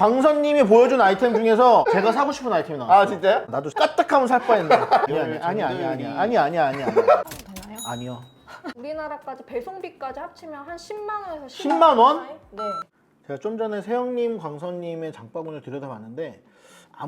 광선님이 보여준 아이템 중에서 제가 사고 싶은 아이템이 나왔어. 아 진짜요? 나도 까딱하면 살 뻔했네. 아니 아니 아니 아니 아니 아니 아니 아니 아니 되나요? 아니요. 우리나라까지 배송비까지 합치면 한 10만 원에서 10만 원? 사이? 네. 제가 좀 전에 세영님, 광선님의 장바구니를 들여다봤는데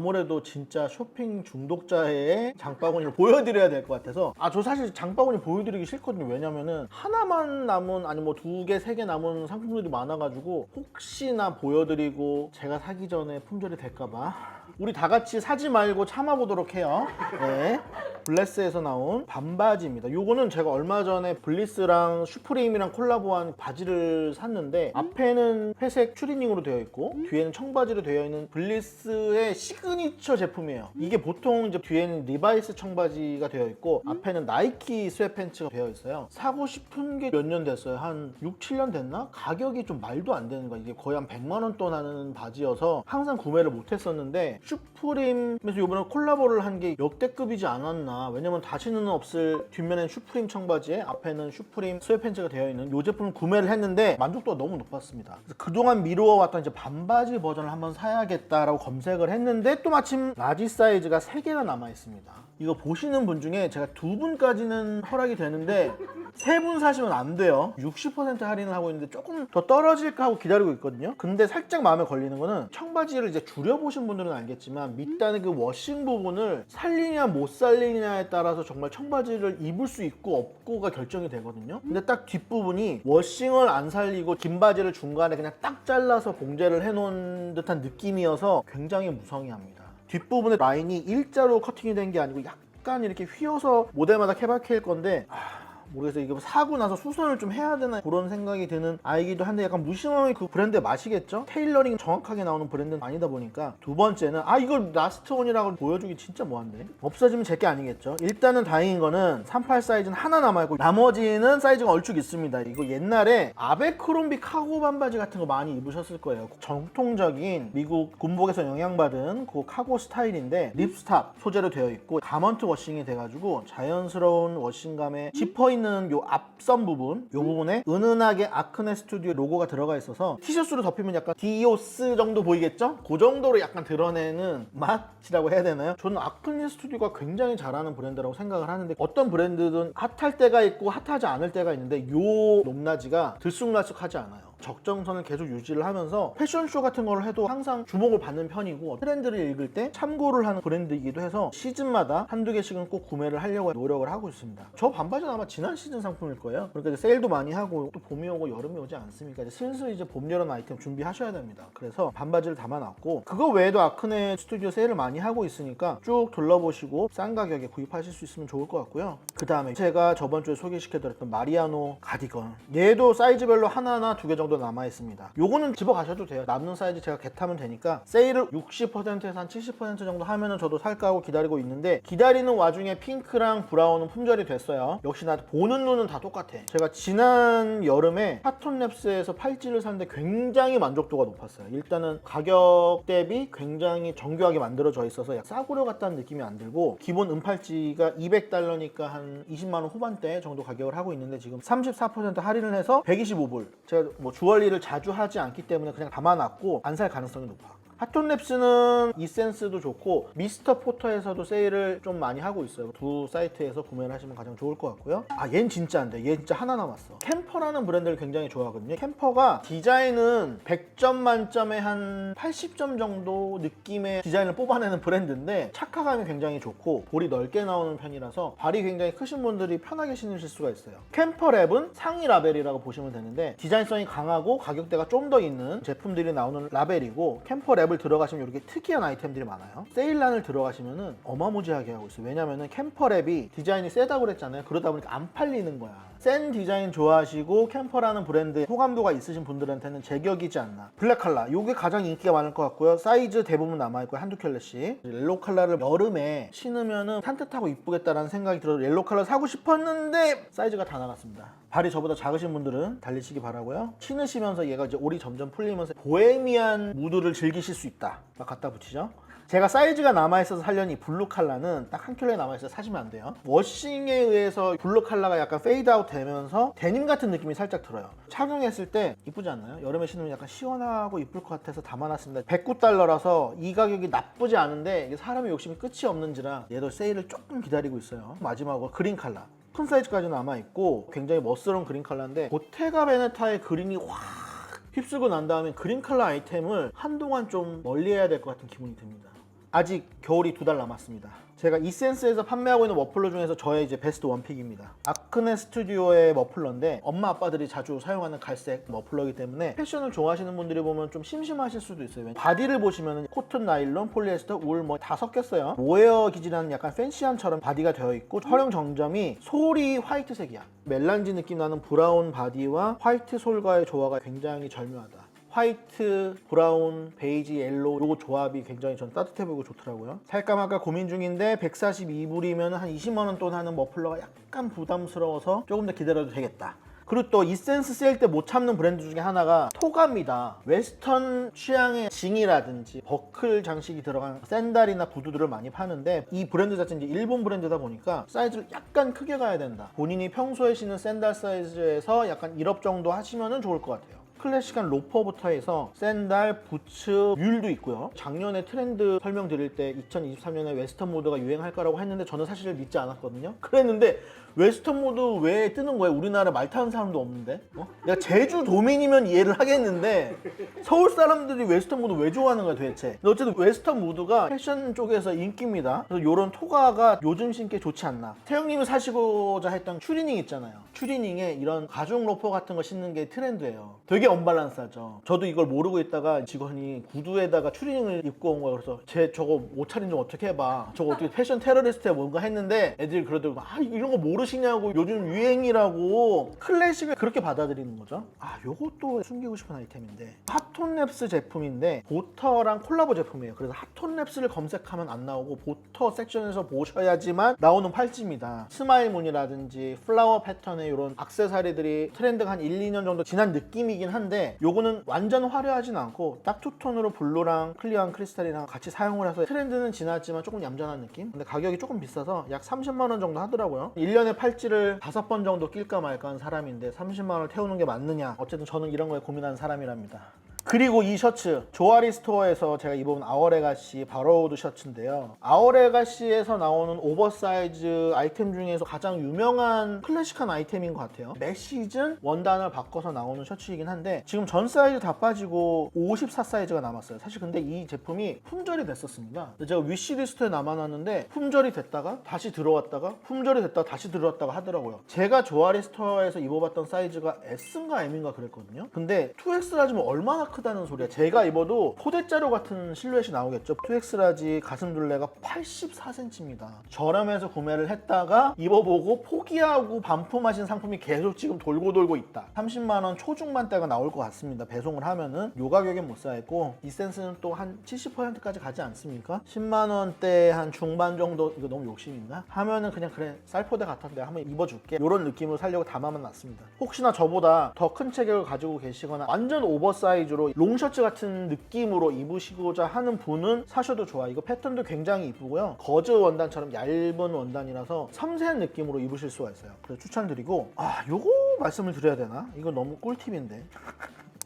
아무래도 진짜 쇼핑 중독자의 장바구니를 보여드려야 될 것 같아서. 아 저 사실 장바구니 보여드리기 싫거든요. 왜냐면은 하나만 남은 아니 뭐 두 개, 세 개 남은 상품들이 많아가지고 혹시나 보여드리고 제가 사기 전에 품절이 될까봐. 우리 다 같이 사지 말고 참아보도록 해요. 네 블레스에서 나온 반바지입니다. 요거는 제가 얼마 전에 블리스랑 슈프림이랑 콜라보한 바지를 샀는데 앞에는 회색 추리닝으로 되어 있고 뒤에는 청바지로 되어 있는 블리스의 시그니처 제품이에요. 이게 보통 이제 뒤에는 리바이스 청바지가 되어 있고 앞에는 나이키 스웨팬츠가 되어 있어요. 사고 싶은 게 몇 년 됐어요? 한 6, 7년 됐나? 가격이 좀 말도 안 되는 거야 이게 거의 한 100만 원돈 하는 바지여서 항상 구매를 못 했었는데 슈프림에서 이번에 콜라보를 한 게 역대급이지 않았나 왜냐면 다시는 없을 뒷면엔 슈프림 청바지에 앞에는 슈프림 스웨팬츠가 되어 있는 이 제품을 구매를 했는데 만족도가 너무 높았습니다. 그동안 미루어왔던 이제 반바지 버전을 한번 사야겠다라고 검색을 했는데 또 마침 라지 사이즈가 3개가 남아 있습니다 이거 보시는 분 중에 제가 두 분까지는 허락이 되는데 세 분 사시면 안 돼요. 60% 할인을 하고 있는데 조금 더 떨어질까 하고 기다리고 있거든요. 근데 살짝 마음에 걸리는 거는 청바지를 이제 줄여보신 분들은 알겠지만 밑단의 그 워싱 부분을 살리냐 못 살리냐에 따라서 정말 청바지를 입을 수 있고 없고가 결정이 되거든요. 근데 딱 뒷부분이 워싱을 안 살리고 긴 바지를 중간에 그냥 딱 잘라서 봉제를 해놓은 듯한 느낌이어서 굉장히 무성의합니다. 뒷부분의 라인이 일자로 커팅이 된 게 아니고 약간 이렇게 휘어서 모델마다 케바케일 건데 아, 모르겠어 이거 사고 나서 수선을 좀 해야 되나 그런 생각이 드는 아이기도 한데 약간 무심함이 그 브랜드의 맛이겠죠? 테일러링 정확하게 나오는 브랜드는 아니다 보니까 두 번째는 아 이걸 라스트 원이라고 보여주기 진짜 뭐한데 없어지면 제게 아니겠죠? 일단은 다행인 거는 38 사이즈는 하나 남아있고 나머지는 사이즈가 얼추 있습니다 이거 옛날에 아베크롬비 카고 반바지 같은 거 많이 입으셨을 거예요 정통적인 미국 군복에서 영향받은 그 카고 스타일인데 립스탑 소재로 되어 있고 가먼트 워싱이 돼가지고 자연스러운 워싱감에 지퍼 있는 요 앞선 부분 요 부분에 은은하게 아크네 스튜디오 로고가 들어가 있어서 티셔츠로 덮이면 약간 디오스 정도 보이겠죠? 그 정도로 약간 드러내는 맛이라고 해야 되나요? 저는 아크네 스튜디오가 굉장히 잘하는 브랜드라고 생각을 하는데 어떤 브랜드든 핫할 때가 있고 핫하지 않을 때가 있는데 요 높낮이가 들쑥날쑥하지 않아요. 적정선을 계속 유지를 하면서 패션쇼 같은 걸 해도 항상 주목을 받는 편이고 트렌드를 읽을 때 참고를 하는 브랜드이기도 해서 시즌마다 한두 개씩은 꼭 구매를 하려고 노력을 하고 있습니다. 저 반바지는 아마 지난 시즌 상품일 거예요. 그러니까 세일도 많이 하고 또 봄이 오고 여름이 오지 않습니까? 이제 슬슬 이제 봄, 여름 아이템 준비하셔야 됩니다. 그래서 반바지를 담아놨고 그거 외에도 아크네 스튜디오 세일을 많이 하고 있으니까 쭉 둘러보시고 싼 가격에 구입하실 수 있으면 좋을 것 같고요. 그 다음에 제가 저번 주에 소개시켜드렸던 마리아노 가디건 얘도 사이즈별로 하나나 두 개 정도 남아 있습니다. 요거는 집어 가셔도 돼요. 남는 사이즈 제가 개타면 되니까 세일을 60%에서 한 70% 정도 하면은 저도 살까 하고 기다리고 있는데 기다리는 와중에 핑크랑 브라운은 품절이 됐어요. 역시나 보는 눈은 다 똑같아. 제가 지난 여름에 파톤랩스에서 팔찌를 샀는데 굉장히 만족도가 높았어요. 일단은 가격 대비 굉장히 정교하게 만들어져 있어서 약 싸구려 같다는 느낌이 안 들고 기본 은팔찌가 200달러니까 한 20만 원 후반대 정도 가격을 하고 있는데 지금 34% 할인을 해서 125불. 제가 뭐 주얼리를 자주 하지 않기 때문에 그냥 담아놨고 안 살 가능성이 높아. 핫톤랩스는 이센스도 좋고 미스터 포터에서도 세일을 좀 많이 하고 있어요. 두 사이트에서 구매를 하시면 가장 좋을 것 같고요. 아, 얜 진짜 안 돼. 얘 진짜 하나 남았어. 캠퍼라는 브랜드를 굉장히 좋아하거든요. 캠퍼가 디자인은 100점 만점에 한 80점 정도 느낌의 디자인을 뽑아내는 브랜드인데 착화감이 굉장히 좋고 볼이 넓게 나오는 편이라서 발이 굉장히 크신 분들이 편하게 신으실 수가 있어요. 캠퍼 랩은 상위 라벨이라고 보시면 되는데 디자인성이 강하고 가격대가 좀 더 있는 제품들이 나오는 라벨이고 캠퍼 랩을 들어가시면 이렇게 특이한 아이템들이 많아요. 세일란을 들어가시면은 어마무지하게 하고 있어요. 왜냐면은 캠퍼랩이 디자인이 세다고 그랬잖아요. 그러다 보니까 안 팔리는 거야. 센 디자인 좋아하시고 캠퍼라는 브랜드에 호감도가 있으신 분들한테는 제격이지 않나. 블랙 컬러. 이게 가장 인기가 많을 것 같고요. 사이즈 대부분 남아있고 한두 켤레씩. 옐로우 컬러를 여름에 신으면은 산뜻하고 이쁘겠다라는 생각이 들어서 옐로우 컬러 사고 싶었는데 사이즈가 다 나갔습니다. 발이 저보다 작으신 분들은 달리시기 바라고요. 신으시면서 얘가 이제 올이 점점 풀리면서 보헤미안 무드를 즐기실 수 있다. 막 갖다 붙이죠. 제가 사이즈가 남아있어서 살려니 블루 칼라는 딱 한 켤레 남아있어서 사시면 안 돼요. 워싱에 의해서 블루 칼라가 약간 페이드 아웃 되면서 데님 같은 느낌이 살짝 들어요. 착용했을 때 이쁘지 않나요? 여름에 신으면 약간 시원하고 이쁠 것 같아서 담아놨습니다. 109달러라서 이 가격이 나쁘지 않은데 이게 사람의 욕심이 끝이 없는지라 얘도 세일을 조금 기다리고 있어요. 마지막으로 그린 칼라. 큰 사이즈까지 남아있고 굉장히 멋스러운 그린 칼라인데 보테가 베네타의 그린이 확 휩쓸고 난 다음에 그린 컬러 아이템을 한동안 좀 멀리 해야 될 것 같은 기분이 듭니다. 아직 겨울이 두 달 남았습니다. 제가 이센스에서 판매하고 있는 머플러 중에서 저의 이제 베스트 원픽입니다. 아크네 스튜디오의 머플러인데 엄마 아빠들이 자주 사용하는 갈색 머플러이기 때문에 패션을 좋아하시는 분들이 보면 좀 심심하실 수도 있어요. 바디를 보시면 코튼, 나일론, 폴리에스터, 울 뭐 다 섞였어요. 모헤어 기질하는 약간 팬시함처럼 바디가 되어 있고 활용 정점이 솔이 화이트색이야. 멜란지 느낌 나는 브라운 바디와 화이트 솔과의 조화가 굉장히 절묘하다. 화이트, 브라운, 베이지, 옐로우 요거 조합이 굉장히 전 따뜻해 보이고 좋더라고요. 살까 말까 고민 중인데 142불이면 한 20만 원 돈 하는 머플러가 약간 부담스러워서 조금 더 기다려도 되겠다. 그리고 또 이센스 세일 때 못 참는 브랜드 중에 하나가 토가입니다. 웨스턴 취향의 징이라든지 버클 장식이 들어간 샌달이나 구두들을 많이 파는데 이 브랜드 자체는 이제 일본 브랜드다 보니까 사이즈를 약간 크게 가야 된다. 본인이 평소에 신는 샌달 사이즈에서 약간 1업 정도 하시면 좋을 것 같아요. 클래식한 로퍼부터 해서 샌달, 부츠, 뮬도 있고요. 작년에 트렌드 설명드릴 때 2023년에 웨스턴 모드가 유행할 거라고 했는데 저는 사실 믿지 않았거든요. 그랬는데 웨스턴 모드 왜 뜨는 거예요? 우리나라 말 타는 사람도 없는데? 어? 내가 제주 도민이면 이해를 하겠는데 서울 사람들이 웨스턴 모드 왜 좋아하는 거야 도대체? 근데 어쨌든 웨스턴 모드가 패션 쪽에서 인기입니다. 그래서 이런 토가가 요즘 신기 좋지 않나. 태영님이 사시고자 했던 추리닝 있잖아요. 추리닝에 이런 가죽 로퍼 같은 거 신는 게 트렌드예요. 되게 언밸런스하죠. 저도 이걸 모르고 있다가 직원이 구두에다가 추리닝을 입고 온 거예요. 그래서 쟤 저거 옷차림 좀 어떻게 해봐. 저거 어떻게 패션 테러리스트야 뭔가 했는데 애들이 그러더라고 아 이런 거 모르 시냐고 요즘 유행이라고 클래식을 그렇게 받아들이는 거죠. 아 요것도 숨기고 싶은 아이템인데 핫톤랩스 제품인데 보터랑 콜라보 제품이에요. 그래서 핫톤랩스를 검색하면 안 나오고 보터 섹션에서 보셔야지만 나오는 팔찌입니다. 스마일 문이라든지 플라워 패턴의 이런 악세사리들이 트렌드가 한 1, 2년 정도 지난 느낌이긴 한데 요거는 완전 화려하진 않고 딱 투톤으로 블루랑 클리어한 크리스탈이랑 같이 사용을 해서 트렌드는 지났지만 조금 얌전한 느낌? 근데 가격이 조금 비싸서 약 30만 원 정도 하더라고요. 1년에 팔찌를 5번 정도 낄까 말까 한 사람인데 30만 원을 태우는 게 맞느냐? 어쨌든 저는 이런 거에 고민하는 사람이랍니다. 그리고 이 셔츠 조아리 스토어에서 제가 입어본 아워레가시 바로우드 셔츠인데요. 아워레가시에서 나오는 오버사이즈 아이템 중에서 가장 유명한 클래식한 아이템인 것 같아요. 매 시즌 원단을 바꿔서 나오는 셔츠이긴 한데 지금 전 사이즈 다 빠지고 54 사이즈가 남았어요. 사실 근데 이 제품이 품절이 됐었습니다. 제가 위시리스트에 남아놨는데 품절이 됐다가 다시 들어왔다가 품절이 됐다가 다시 들어왔다가 하더라고요. 제가 조아리 스토어에서 입어봤던 사이즈가 S인가 M인가 그랬거든요. 근데 2X 라지면 얼마나 크다는 소리야. 제가 입어도 포대자루 같은 실루엣이 나오겠죠. 2X 라지 가슴 둘레가 84cm입니다. 저렴해서 구매를 했다가 입어보고 포기하고 반품하신 상품이 계속 지금 돌고 돌고 있다. 30만 원 초중반대가 나올 것 같습니다. 배송을 하면은 요 가격에 못 사겠고 이 센스는 또 한 70%까지 가지 않습니까? 10만 원대 한 중반 정도 이거 너무 욕심인가? 하면은 그냥 그래 쌀포대 같았는데 한번 입어줄게. 이런 느낌으로 살려고 담아만 놨습니다. 혹시나 저보다 더 큰 체격을 가지고 계시거나 완전 오버사이즈로 롱셔츠 같은 느낌으로 입으시고자 하는 분은 사셔도 좋아. 이거 패턴도 굉장히 이쁘고요. 거즈 원단처럼 얇은 원단이라서 섬세한 느낌으로 입으실 수가 있어요. 그래서 추천드리고 아 요거 말씀을 드려야 되나? 이거 너무 꿀팁인데.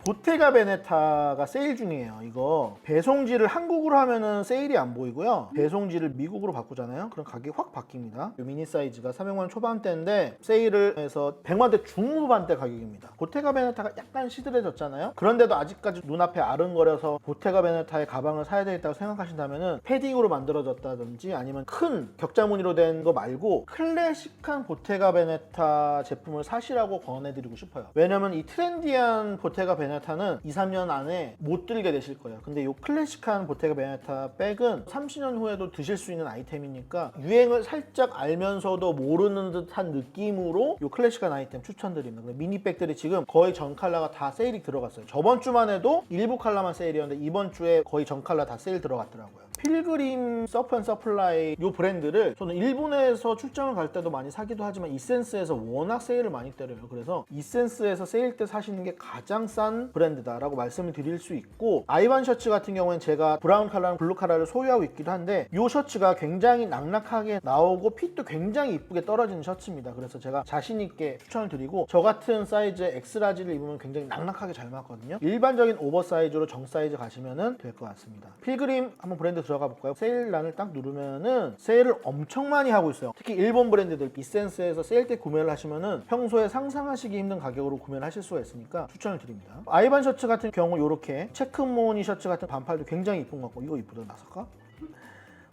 보테가 베네타가 세일 중이에요. 이거 배송지를 한국으로 하면은 세일이 안 보이고요. 배송지를 미국으로 바꾸잖아요. 그럼 가격이 확 바뀝니다. 이 미니 사이즈가 300만 원 초반대인데 세일을 해서 100만 대 중후반대 가격입니다. 보테가 베네타가 약간 시들해졌잖아요. 그런데도 아직까지 눈앞에 아른거려서 보테가 베네타의 가방을 사야 되겠다고 생각하신다면은 패딩으로 만들어졌다든지 아니면 큰 격자 무늬로 된 거 말고 클래식한 보테가 베네타 제품을 사시라고 권해드리고 싶어요. 왜냐면 이 트렌디한 보테가 베네타 는 2, 3년 안에 못 들게 되실 거예요. 근데 이 클래식한 보테가 베네타 백은 30년 후에도 드실 수 있는 아이템이니까 유행을 살짝 알면서도 모르는 듯한 느낌으로 이 클래식한 아이템 추천드립니다. 미니백들이 지금 거의 전 컬러가 다 세일이 들어갔어요. 저번 주만 해도 일부 컬러만 세일이었는데 이번 주에 거의 전 컬러 다 세일 들어갔더라고요. 필그림 서프 앤 서플라이 이 브랜드를 저는 일본에서 출장을 갈 때도 많이 사기도 하지만 이센스에서 워낙 세일을 많이 때려요. 그래서 이센스에서 세일 때 사시는 게 가장 싼 브랜드다라고 말씀을 드릴 수 있고 아이반 셔츠 같은 경우에는 제가 브라운 컬러랑 블루 컬러를 소유하고 있기도 한데 이 셔츠가 굉장히 낙낙하게 나오고 핏도 굉장히 이쁘게 떨어지는 셔츠입니다. 그래서 제가 자신 있게 추천을 드리고 저 같은 사이즈의 엑스라지를 입으면 굉장히 낙낙하게 잘 맞거든요. 일반적인 오버사이즈로 정 사이즈 가시면 될 것 같습니다. 필그림 한번 브랜드 들어가 볼까요? 세일란을 딱 누르면은 세일을 엄청 많이 하고 있어요. 특히 일본 브랜드들 비센스에서 세일 때 구매를 하시면은 평소에 상상하시기 힘든 가격으로 구매를 하실 수가 있으니까 추천을 드립니다. 아이반 셔츠 같은 경우 이렇게 체크무늬 셔츠 같은 반팔도 굉장히 이쁜 것 같고 이거 이쁘다 나사까?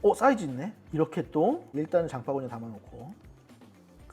어 사이즈 있네. 이렇게 또 일단 장바구니에 담아놓고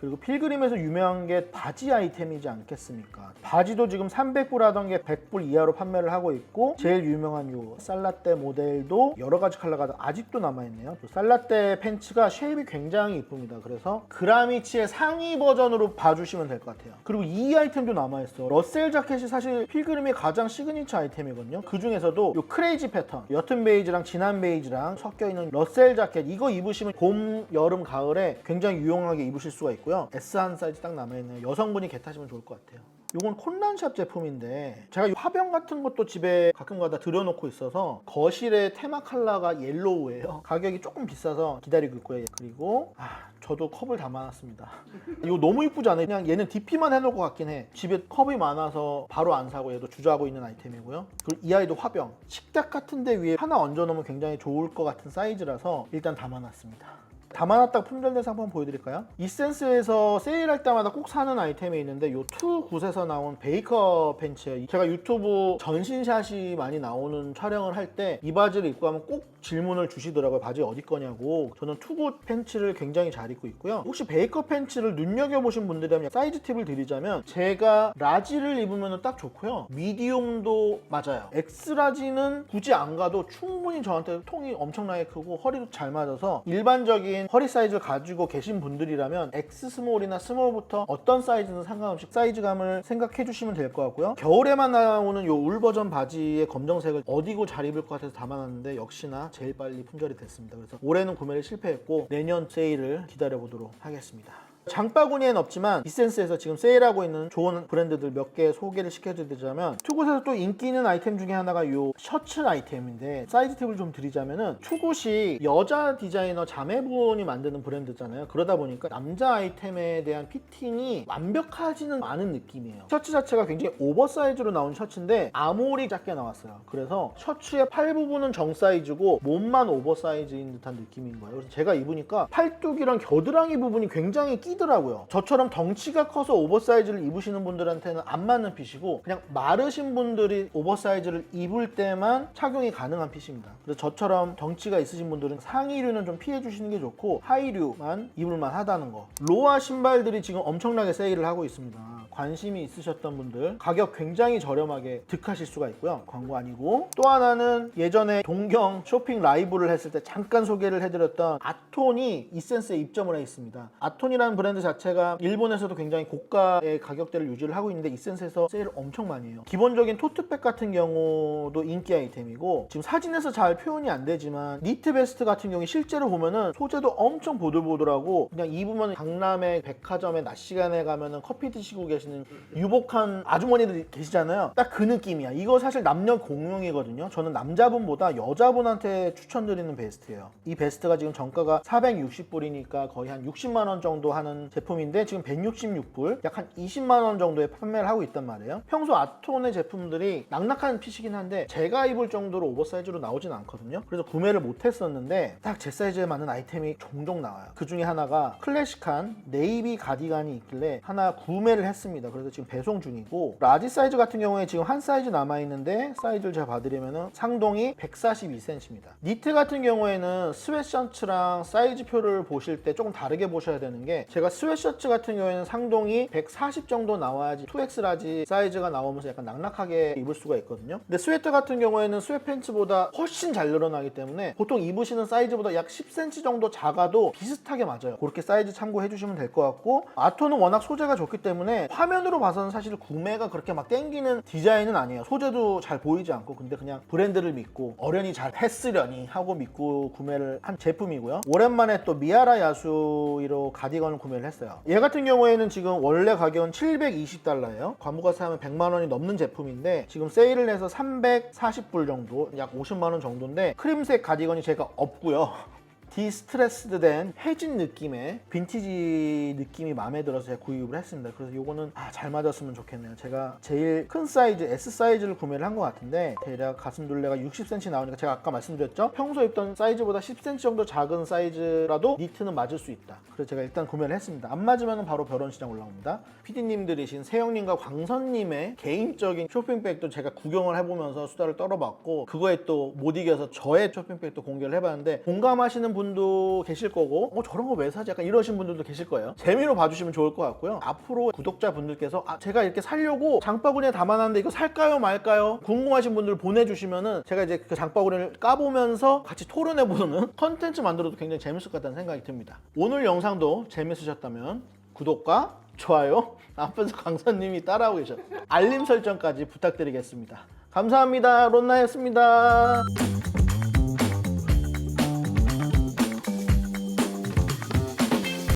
그리고 필그림에서 유명한 게 바지 아이템이지 않겠습니까? 바지도 지금 300불 하던 게 100불 이하로 판매를 하고 있고 제일 유명한 요 살라떼 모델도 여러 가지 컬러가 아직도 남아있네요. 또 살라떼 팬츠가 쉐입이 굉장히 이쁩니다. 그래서 그라미치의 상위 버전으로 봐주시면 될 것 같아요. 그리고 이 아이템도 남아있어. 러셀 자켓이 사실 필그림의 가장 시그니처 아이템이거든요. 그 중에서도 요 크레이지 패턴, 옅은 베이지랑 진한 베이지랑 섞여있는 러셀 자켓 이거 입으시면 봄, 여름, 가을에 굉장히 유용하게 입으실 수가 있고 요. S1 사이즈 딱 남아있네요. 여성분이 개 타시면 좋을 것 같아요. 이건 콘란샵 제품인데 제가 이 화병 같은 것도 집에 가끔가다 들여놓고 있어서 거실에 테마 컬러가 옐로우예요. 가격이 조금 비싸서 기다리고 있고요. 그리고 아 저도 컵을 담아놨습니다. 이거 너무 이쁘지 않아요? 그냥 얘는 DP만 해놓을 것 같긴 해. 집에 컵이 많아서 바로 안 사고 얘도 주저하고 있는 아이템이고요. 그리고 이 아이도 화병. 식탁 같은 데 위에 하나 얹어놓으면 굉장히 좋을 것 같은 사이즈라서 일단 담아놨습니다. 담아놨다가 품절된 상품 보여드릴까요? 이센스에서 세일할 때마다 꼭 사는 아이템이 있는데 요 투 굿에서 나온 베이커 팬츠예요. 제가 유튜브 전신샷이 많이 나오는 촬영을 할 때 이 바지를 입고 하면 꼭 질문을 주시더라고요. 바지 어디 거냐고. 저는 투굿 팬츠를 굉장히 잘 입고 있고요. 혹시 베이커 팬츠를 눈여겨보신 분들이라면 사이즈 팁을 드리자면 제가 라지를 입으면 딱 좋고요. 미디움도 맞아요. 엑스라지는 굳이 안 가도 충분히 저한테 통이 엄청나게 크고 허리도 잘 맞아서 일반적인 허리 사이즈를 가지고 계신 분들이라면 엑스 스몰이나 스몰부터 어떤 사이즈는 상관없이 사이즈감을 생각해 주시면 될 것 같고요. 겨울에만 나오는 요울 버전 바지의 검정색을 어디고 잘 입을 것 같아서 담아놨는데 역시나 제일 빨리 품절이 됐습니다. 그래서 올해는 구매를 실패했고 내년 세일을 기다려 보도록 하겠습니다. 장바구니엔 없지만 이센스에서 지금 세일하고 있는 좋은 브랜드들 몇 개 소개를 시켜드리자면 투굿에서 또 인기 있는 아이템 중에 하나가 요 셔츠 아이템인데 사이즈 팁을 좀 드리자면은 투굿이 여자 디자이너 자매분이 만드는 브랜드잖아요. 그러다 보니까 남자 아이템에 대한 피팅이 완벽하지는 않은 느낌이에요. 셔츠 자체가 굉장히 오버사이즈로 나온 셔츠인데 아모리 작게 나왔어요. 그래서 셔츠의 팔 부분은 정 사이즈고 몸만 오버사이즈인 듯한 느낌인 거예요. 그래서 제가 입으니까 팔뚝이랑 겨드랑이 부분이 굉장히 끼 더라고요. 저처럼 덩치가 커서 오버사이즈를 입으시는 분들한테는 안 맞는 핏이고 그냥 마르신 분들이 오버사이즈를 입을 때만 착용이 가능한 핏입니다. 그래서 저처럼 덩치가 있으신 분들은 상의류는 좀 피해 주시는 게 좋고 하의류만 입을만 하다는 거. 로아 신발들이 지금 엄청나게 세일을 하고 있습니다 관심이 있으셨던 분들 가격 굉장히 저렴하게 득하실 수가 있고요. 광고 아니고. 또 하나는 예전에 동경 쇼핑 라이브를 했을 때 잠깐 소개를 해드렸던 아톤이 이센스에 입점을 해 있습니다. 아톤이라는 브랜드 자체가 일본에서도 굉장히 고가의 가격대를 유지를 하고 있는데 이센스에서 세일을 엄청 많이 해요. 기본적인 토트백 같은 경우도 인기 아이템이고 지금 사진에서 잘 표현이 안 되지만 니트 베스트 같은 경우에 실제로 보면은 소재도 엄청 보들보들하고 그냥 입으면 강남의 백화점에 낮 시간에 가면은 커피 드시고 계 시는 유복한 아주머니들이 계시잖아요. 딱 그 느낌이야. 이거 사실 남녀 공용이거든요. 저는 남자분보다 여자분한테 추천드리는 베스트예요. 이 베스트가 지금 정가가 460불이니까 거의 한 60만 원 정도 하는 제품인데 지금 166불 약 한 20만 원 정도에 판매를 하고 있단 말이에요. 평소 아톤의 제품들이 낙낙한 핏이긴 한데 제가 입을 정도로 오버사이즈로 나오진 않거든요. 그래서 구매를 못 했었는데 딱 제 사이즈에 맞는 아이템이 종종 나와요. 그 중에 하나가 클래식한 네이비 가디건이 있길래 하나 구매를 했습니다 그래서 지금 배송 중이고 라지 사이즈 같은 경우에 지금 한 사이즈 남아있는데 사이즈를 제가 봐드리면 상동이 142cm입니다. 니트 같은 경우에는 스웨셔츠랑 사이즈표를 보실 때 조금 다르게 보셔야 되는 게 제가 스웨셔츠 같은 경우에는 상동이 140 정도 나와야지 2X 라지 사이즈가 나오면서 약간 낙낙하게 입을 수가 있거든요. 근데 스웨터 같은 경우에는 스웨팬츠보다 훨씬 잘 늘어나기 때문에 보통 입으시는 사이즈보다 약 10cm 정도 작아도 비슷하게 맞아요. 그렇게 사이즈 참고해 주시면 될 것 같고 아토는 워낙 소재가 좋기 때문에 화면으로 봐서는 사실 구매가 그렇게 막 땡기는 디자인은 아니에요. 소재도 잘 보이지 않고 근데 그냥 브랜드를 믿고 어련히 잘 했으려니 하고 믿고 구매를 한 제품이고요. 오랜만에 또 미아라 야수이로 가디건을 구매를 했어요. 얘 같은 경우에는 지금 원래 가격은 720달러예요. 과무가 사면 100만 원이 넘는 제품인데 지금 세일을 해서 340불 정도, 약 50만 원 정도인데 크림색 가디건이 제가 없고요. 디스트레스드 된 해진 느낌의 빈티지 느낌이 마음에 들어서 제가 구입을 했습니다. 그래서 요거는 아, 잘 맞았으면 좋겠네요. 제가 제일 큰 사이즈 S 사이즈를 구매를 한 것 같은데 대략 가슴 둘레가 60cm 나오니까 제가 아까 말씀드렸죠. 평소 입던 사이즈보다 10cm 정도 작은 사이즈라도 니트는 맞을 수 있다. 그래서 제가 일단 구매를 했습니다. 안 맞으면 바로 결혼 시장 올라옵니다. PD님들이신 세영님과 광선님의 개인적인 쇼핑백도 제가 구경을 해보면서 수다를 떨어봤고 그거에 또 못 이겨서 저의 쇼핑백도 공개를 해봤는데 공감하시는 분도 계실 거고 어 저런 거 왜 사지? 약간 이러신 분들도 계실 거예요. 재미로 봐주시면 좋을 것 같고요. 앞으로 구독자 분들께서 아 제가 이렇게 살려고 장바구니에 담아놨는데 이거 살까요 말까요? 궁금하신 분들 보내주시면은 제가 이제 그 장바구니를 까보면서 같이 토론해보는 컨텐츠 만들어도 굉장히 재밌을 것 같다는 생각이 듭니다. 오늘 영상도 재밌으셨다면 구독과 좋아요 앞에서 강사님이 따라하고 계셨 알림 설정까지 부탁드리겠습니다. 감사합니다. 론나였습니다.